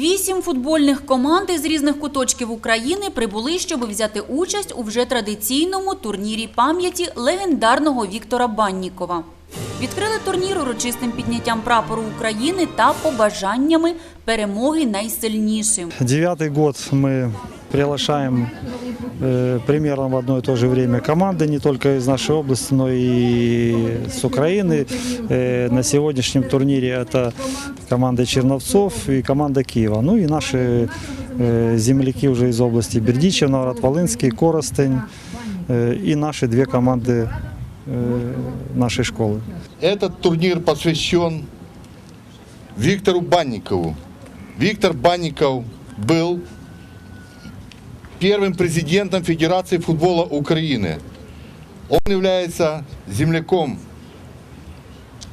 Вісім футбольних команд із різних куточків України прибули, щоб взяти участь у вже традиційному турнірі пам'яті легендарного Віктора Баннікова. Відкрили турнір урочистим підняттям прапору України та побажаннями перемоги найсильнішим. Дев'ятий год мы приглашаем э, примерно в одно и то же время команды, не только из нашей области, но и с Украины. Э, на сегодняшнем турнире это команда Черновцов и команда Киева. Ну и наши э, земляки уже из области Бердичев, Новгород-Волынский, Коростень э, и наши две команды э, нашей школы. Этот турнир посвящен Виктору Банникову. Виктор Банников был первым президентом Федерации футбола Украины. Он является земляком.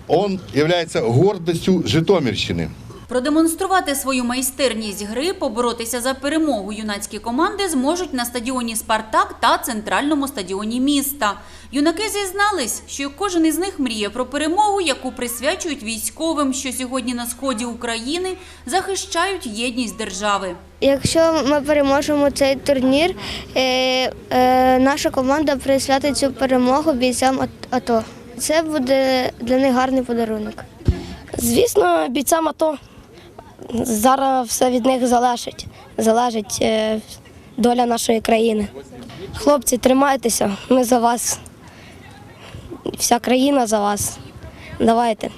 Он является гордостью Житомирщины. Продемонструвати свою майстерність гри, поборотися за перемогу юнацькі команди зможуть на стадіоні Спартак та центральному стадіоні міста. Юнаки зізнались, що кожен із них мріє про перемогу, яку присвячують військовим, що сьогодні на сході України захищають єдність держави. Якщо ми переможемо цей турнір, е, е, наша команда присвятить цю перемогу бійцям АТ- АТО. Це буде для них гарний подарунок. Звісно, бійцям АТО. Зараз все від них залежить. Залежить е, доля нашої країни. Хлопці, тримайтеся, ми за вас. Вся країна за вас. Давайте.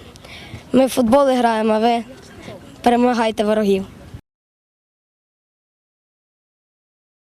Ми в футбол граємо, а ви перемагайте ворогів.